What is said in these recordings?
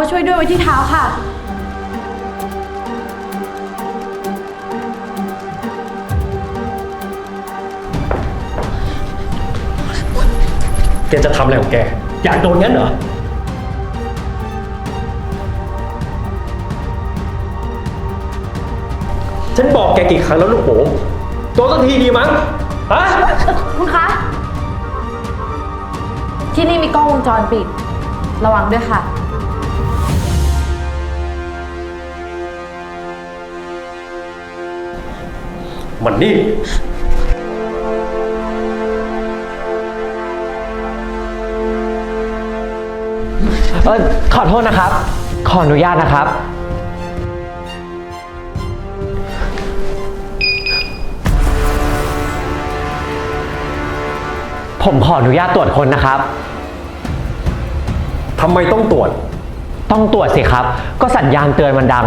ผู้หญิงคนนี้เขียนคำว่าช่วยด้วยไว้ที่เท้าค่ะ แกจะทำอะไรของแก อยากโดนงั้นเหรอ ฉันบอกแกกี่ครั้งแล้วลูกหมูโดนสักทีดีมั้ง ฮะ คุณคะ ที่นี่มีกล้องวงจรปิด ระวังด้วยค่ะ มันนี่ เออขอโทษนะครับ ขออนุญาตนะครับ ผมขออนุญาตตรวจคนนะครับ ทำไมต้องตรวจ ต้องตรวจสิครับ ก็สัญญาณเตือนมันดัง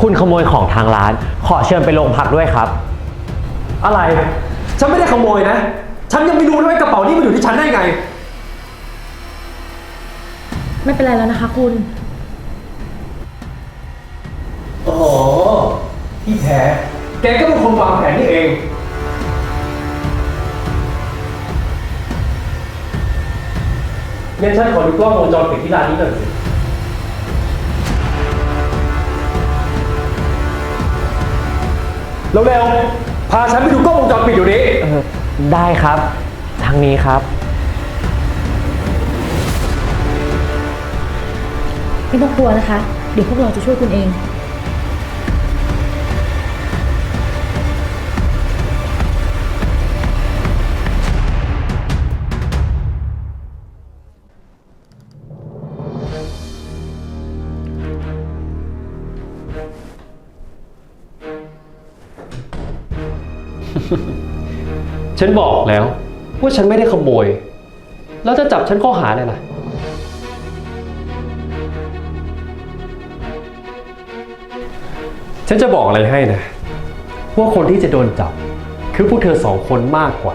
คุณขโมยของทางร้าน ขอเชิญไปโรงพักด้วยครับ อะไร ฉันไม่ได้ขโมยนะ ฉันยังไม่รู้เลยว่ากระเป๋านี่มันอยู่ที่ฉันได้ไง ไม่เป็นไรแล้วนะคะคุณอ๋อที่แท้ แกก็เป็นคนวางแผนนี่เอง งั้นฉันขอดูกล้องวงจรปิดที่ร้านนี้หน่อยสิ เร็วๆพาฉันไปดูกล้องวงจรปิดอยู่นี้เออได้ครับ ทางนี้ครับ ไม่ต้องกลัวนะคะ เดี๋ยวพวกเราจะช่วยคุณเอง ฉันบอกแล้ว ว่าฉันไม่ได้ขโมย แล้วจะจับฉันข้อหาอะไรล่ะ ฉันจะบอกอะไรให้นะ ว่าคนที่จะโดนจับ คือพวกเธอสองคนมากกว่า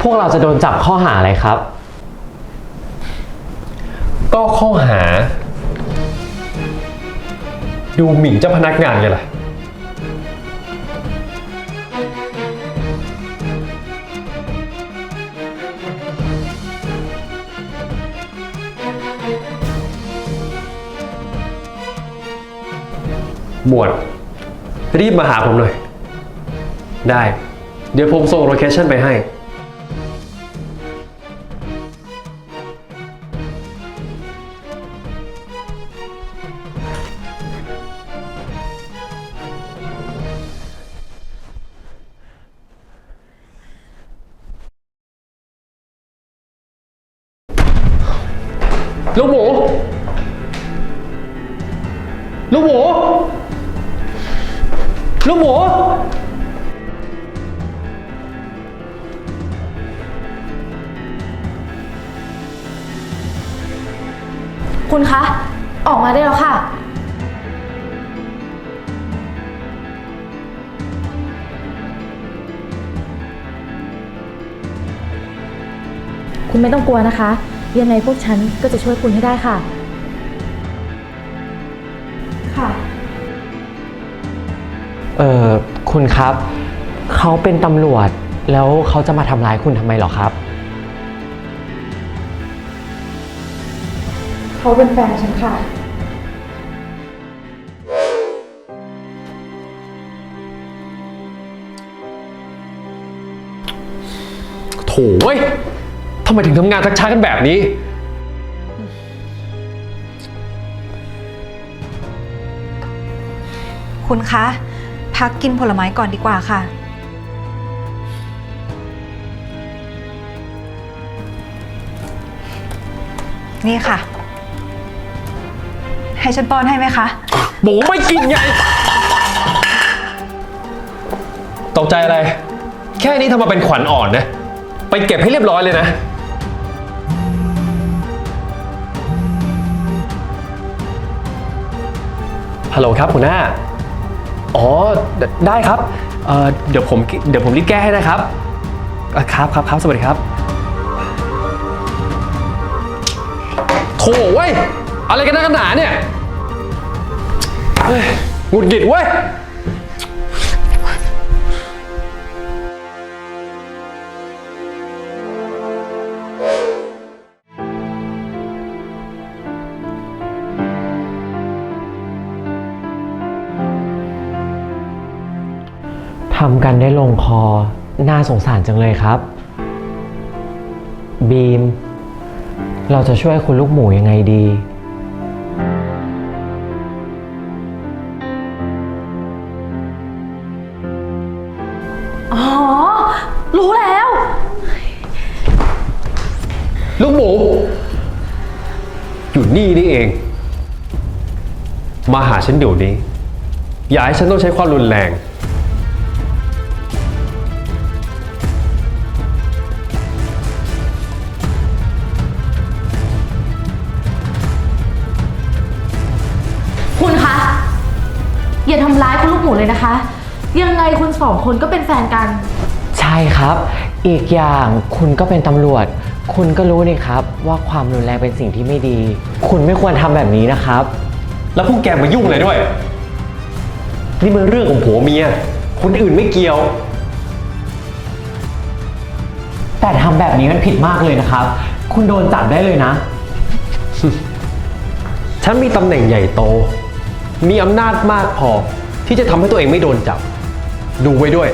พวกเราจะโดนจับข้อหาอะไรครับ ก็ข้อหา ดูหมิ่นเจ้าพนักงานไงล่ะ หมวด รีบมาหาผมหน่อย ได้ เดี๋ยวผมส่งโลเคชั่นไปให้ ลูกหมู ลูกหมู ลูกหมู คุณคะ ออกมาได้แล้วค่ะ คุณไม่ต้องกลัวนะคะ ยังไงพวกฉันก็จะช่วยคุณให้ได้ค่ะค่ะ เออคุณครับ เขาเป็นตำรวจ แล้วเขาจะมาทำร้ายคุณทำไมเหรอครับ เขาเป็นแฟนฉันค่ะ โถเว้ยทำไมถึงทำงานทักช้ากันแบบนี้ คุณคะ พักกินผลไม้ก่อนดีกว่าค่ะ นี่ค่ะ ให้ฉันป้อนให้ไหมคะหมูไม่กินไง ตกใจอะไร แค่นี้ทำมาเป็นขวัญอ่อนนะ ไปเก็บให้เรียบร้อยเลยนะ ฮัลโหลครับหัวหน้า อ๋อไดได้ครับเอ่อเดี๋ยวผมเดี๋ยวผมรีบแก้ให้นะครับเอ่อครับครับครับสวัสดีครับโถเว้ยอะไรกันนักกันหนาเนี่ยเฮ้ยหงุดหงิดเว้ยำกันได้ลงคอ น่าสงสารจังเลยครับ บีม เราจะช่วยคุณลูกหมูยังไงดี อ๋อ รู้แล้ว ลูกหมู อยู่นี่นี่เอง มาหาฉันเดี๋ยวนี้ อย่าให้ฉันต้องใช้ความรุนแรง เลยนะคะ ยังไงคุณสองคนก็เป็นแฟนกัน ใช่ครับ อีกอย่างคุณก็เป็นตำรวจ คุณก็รู้นี่ครับ ว่าความรุนแรงเป็นสิ่งที่ไม่ดี คุณไม่ควรทำแบบนี้นะครับ แล้วพวกแกมายุ่งอะไรด้วย นี่มันเรื่องของผัวเมีย คนอื่นไม่เกี่ยว แต่ทำแบบนี้มันผิดมากเลยนะครับ คุณโดนจับได้เลยนะ ฉันมีตำแหน่งใหญ่โต มีอำนาจมากพอ ที่จะทำให้ตัวเองไม่โดนจับ ดูไว้ด้วย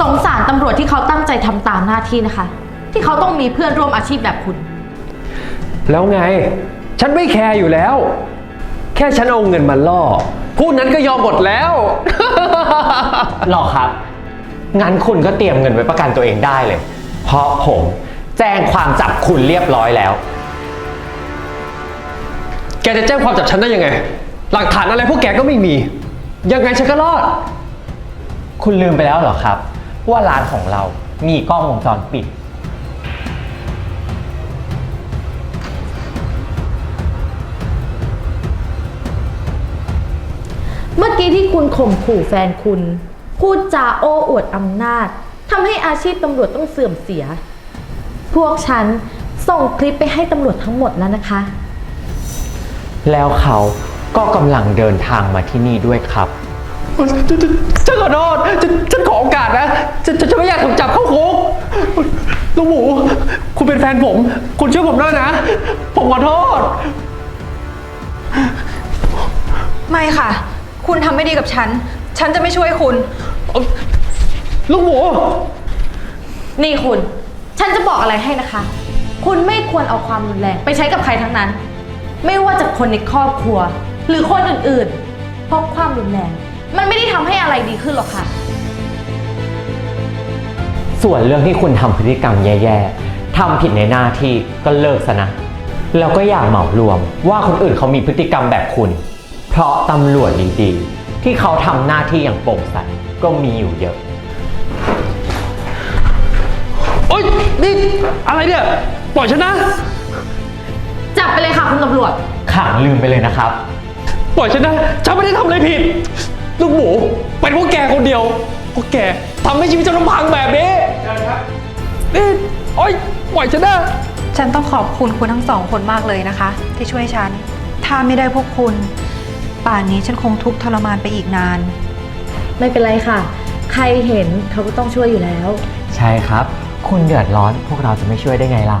สงสารตำรวจที่เขาตั้งใจทำตามหน้าที่นะคะ ที่เขาต้องมีเพื่อนร่วมอาชีพแบบคุณ แล้วไง ฉันไม่แคร์อยู่แล้ว แค่ฉันเอาเงินมาล่อ ผู้นั้นก็ยอมหมดแล้ว หรอครับ งั้นคุณก็เตรียมเงินไว้ประกันตัวเองได้เลย เพราะผมแจ้งความจับคุณเรียบร้อยแล้ว แกจะแจ้งความจับฉันได้ยังไง หลักฐานอะไรพวกแกก็ไม่มี ยังไงฉันก็รอด คุณลืมไปแล้วเหรอครับ ว่าร้านของเรามีกล้องวงจรปิด เมื่อกี้ที่คุณข่มขู่แฟนคุณ พูดจาโอ้อวดอำนาจทำให้อาชีพตำรวจต้องเสื่อมเสีย พวกฉันส่งคลิปไปให้ตำรวจทั้งหมดแล้วนะคะ แล้วเขา ก็กำลังเดินทางมาที่นี่ด้วยครับฉันขอโทษฉันฉันขอโอกาสนะฉันฉันจะไม่อยากถูกจับเข้าคุกลูกหมู คุณเป็นแฟนผม คุณช่วยผมด้วยนะ ผมขอโทษ ไม่ค่ะ คุณทำไม่ดีกับฉัน ฉันจะไม่ช่วยคุณลูกหมู นี่คุณ ฉันจะบอกอะไรให้นะคะ คุณไม่ควรเอาความรุนแรงไปใช้กับใครทั้งนั้น ไม่ว่าจะคนในครอบครัว หรือคนอื่นๆ เพราะความรุนแรง มันไม่ได้ทำให้อะไรดีขึ้นหรอกค่ะ ส่วนเรื่องที่คุณทำพฤติกรรมแย่ๆ ทำผิดในหน้าที่ก็เลิกซะนะ แล้วก็อย่าเหมารวมว่าคนอื่นเขามีพฤติกรรมแบบคุณ เพราะตำรวจดีๆ ที่เขาทำหน้าที่อย่างโปร่งใสก็มีอยู่เยอะ โอ๊ยนี่อะไรเนี่ย ปล่อยฉันนะ จับไปเลยค่ะคุณตำรวจ ขังลืมไปเลยนะครับ ปล่อยฉันนะ ฉันไม่ได้ทำอะไรผิด ลูกหมู เป็นพวกแกคนเดียว พวกแกทำให้ชีวิตฉันลำพังแบบนี้นี่โอ๊ยปล่อยฉันนะ ฉันต้องขอบคุณคุณทั้งสองคนมากเลยนะคะ ที่ช่วยฉัน ถ้าไม่ได้พวกคุณ ป่านนี้ฉันคงทุกข์ทรมานไปอีกนาน ไม่เป็นไรค่ะ ใครเห็นเขาก็ต้องช่วยอยู่แล้ว ใช่ครับ คุณเดือดร้อนพวกเราจะไม่ช่วยได้ไงล่ะ